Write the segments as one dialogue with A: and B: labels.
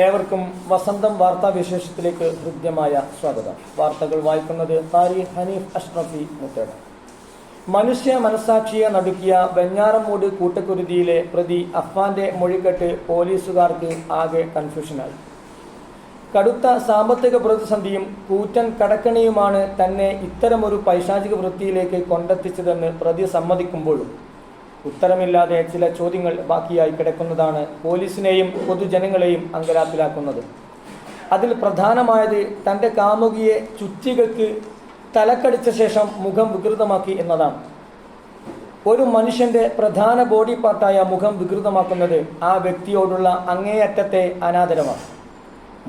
A: ഏവർക്കും വസന്തം വാർത്താ വിശേഷത്തിലേക്ക് ഹൃദ്യമായ സ്വാഗതം. വാർത്തകൾ വായിക്കുന്നത് താരി ഹനീഫ് അഷ്റഫി മുത്തേട മനുഷ്യ മനസാക്ഷിയെ നടുക്കിയ വെഞ്ഞാറമൂട് കൂട്ടക്കുരുതിയിലെ പ്രതി അഫ്വാന്റെ മൊഴിക്കെട്ട് പോലീസുകാർക്ക് ആകെ കൺഫ്യൂഷനായി. കടുത്ത സാമ്പത്തിക പ്രതിസന്ധിയും കൂറ്റൻ കടക്കണിയുമാണ് തന്നെ ഇത്തരമൊരു പൈശാചിക വൃത്തിയിലേക്ക് കൊണ്ടെത്തിച്ചതെന്ന് പ്രതി സമ്മതിക്കുമ്പോഴും ഉത്തരമില്ലാതെ ചില ചോദ്യങ്ങൾ ബാക്കിയായി കിടക്കുന്നതാണ് പോലീസിനെയും പൊതുജനങ്ങളെയും അങ്കലാപ്പിലാക്കുന്നത്. അതിൽ പ്രധാനമായത് തന്റെ കാമുകിയെ ചുറ്റികൾക്ക് തലക്കടിച്ച ശേഷം മുഖം വികൃതമാക്കി എന്നതാണ്. ഒരു മനുഷ്യന്റെ പ്രധാന ബോഡി പാർട്ടായ മുഖം വികൃതമാക്കുന്നത് ആ വ്യക്തിയോടുള്ള അങ്ങേയറ്റത്തെ അനാദരമാണ്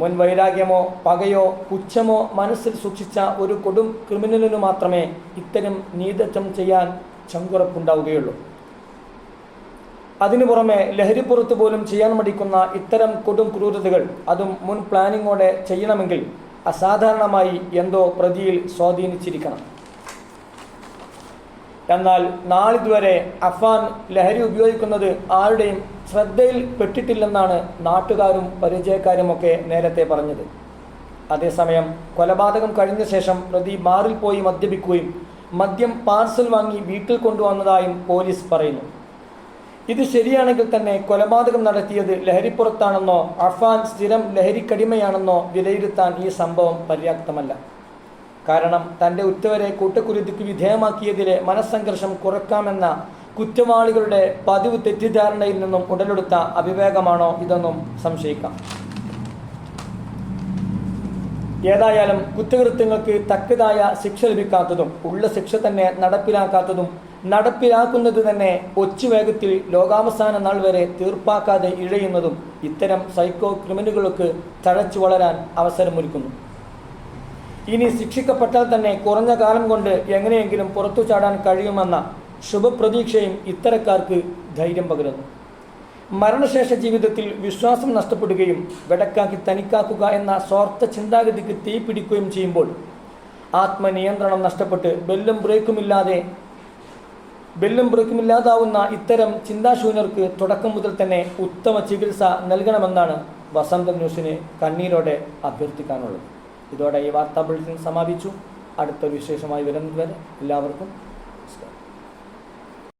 A: മുൻ വൈരാഗ്യമോ പകയോ പുച്ഛമോ മനസ്സിൽ സൂക്ഷിച്ച ഒരു കൊടും ക്രിമിനലിനു മാത്രമേ ഇത്തരം നീതത്വം ചെയ്യാൻ ചങ്കുറപ്പുണ്ടാവുകയുള്ളൂ. അതിനു പുറമെ ലഹരിപ്പുറത്ത് പോലും ചെയ്യാൻ മടിക്കുന്ന ഇത്തരം കൊടും ക്രൂരതകൾ അതും മുൻ പ്ലാനിങ്ങോടെ ചെയ്യണമെങ്കിൽ അസാധാരണമായി എന്തോ പ്രതിയിൽ സ്വാധീനിച്ചിരിക്കണം. എന്നാൽ നാളിതുവരെ അഫാൻ ലഹരി ഉപയോഗിക്കുന്നത് ആരുടെയും ശ്രദ്ധയിൽ പെട്ടിട്ടില്ലെന്നാണ് നാട്ടുകാരും പരിചയക്കാരുമൊക്കെ നേരത്തെ പറഞ്ഞത്. അതേസമയം കൊലപാതകം കഴിഞ്ഞ ശേഷം പ്രതി ബാറിൽ പോയി മദ്യപിക്കുകയും മദ്യം പാർസൽ വാങ്ങി വീട്ടിൽ കൊണ്ടുവന്നതായും പോലീസ് പറയുന്നു. ഇത് ശരിയാണെങ്കിൽ തന്നെ കൊലപാതകം നടത്തിയത് ലഹരിപ്പുറത്താണെന്നോ അഫാൻ സ്ഥിരം ലഹരിക്കടിമയാണെന്നോ വിലയിരുത്താൻ ഈ സംഭവം പര്യാപ്തമല്ല. കാരണം തന്റെ ഉറ്റവരെ കൂട്ടക്കുരുതിക്ക് വിധേയമാക്കിയതിലെ മനസ്സംഘർഷം കുറക്കാമെന്ന കുറ്റവാളികളുടെ പതിവ് തെറ്റിദ്ധാരണയിൽ നിന്നും ഉടലെടുത്ത അവിവേകമാണോ ഇതെന്നും സംശയിക്കാം. ഏതായാലും കുറ്റകൃത്യങ്ങൾക്ക് തക്കതായ ശിക്ഷ ലഭിക്കാത്തതും ഉള്ള ശിക്ഷ തന്നെ നടപ്പിലാക്കാത്തതും നടപ്പിലാക്കുന്നത് തന്നെ ഒച്ചുവേഗത്തിൽ ലോകാവസാന നാൾ വരെ തീർപ്പാക്കാതെ ഇഴയുന്നതും ഇത്തരം സൈക്കോ ക്രിമിനലുകൾക്ക് തഴച്ചു വളരാൻ അവസരമൊരുക്കുന്നു. ഇനി ശിക്ഷിക്കപ്പെട്ടാൽ തന്നെ കുറഞ്ഞ കാലം കൊണ്ട് എങ്ങനെയെങ്കിലും പുറത്തു ചാടാൻ കഴിയുമെന്ന ശുഭപ്രതീക്ഷയും ഇത്തരക്കാർക്ക് ധൈര്യം പകരുന്നു. മരണശേഷ ജീവിതത്തിൽ വിശ്വാസം നഷ്ടപ്പെടുകയും വെടക്കാക്കി തനിക്കാക്കുക എന്ന സ്വാർത്ഥ ചിന്താഗതിക്ക് തീ പിടിക്കുകയും ചെയ്യുമ്പോൾ ആത്മനിയന്ത്രണം നഷ്ടപ്പെട്ട് ബെല്ലും ബ്രേക്കുമില്ലാതെ ബെല്ലും ബ്രേക്കുമില്ലാതാവുന്ന ഇത്തരം ചിന്താശൂന്യർക്ക് തുടക്കം മുതൽ തന്നെ ഉത്തമ ചികിത്സ നൽകണമെന്നാണ് വസന്ത ന്യൂസിന് കണ്ണീരോടെ അഭ്യർത്ഥിക്കാനുള്ളത്. ഇതോടെ ഈ വാർത്താ ബുള്ളറ്റിൻ സമാപിച്ചു. അടുത്ത വിശേഷമായി വരുന്നതുവരെ എല്ലാവർക്കും നമസ്കാരം.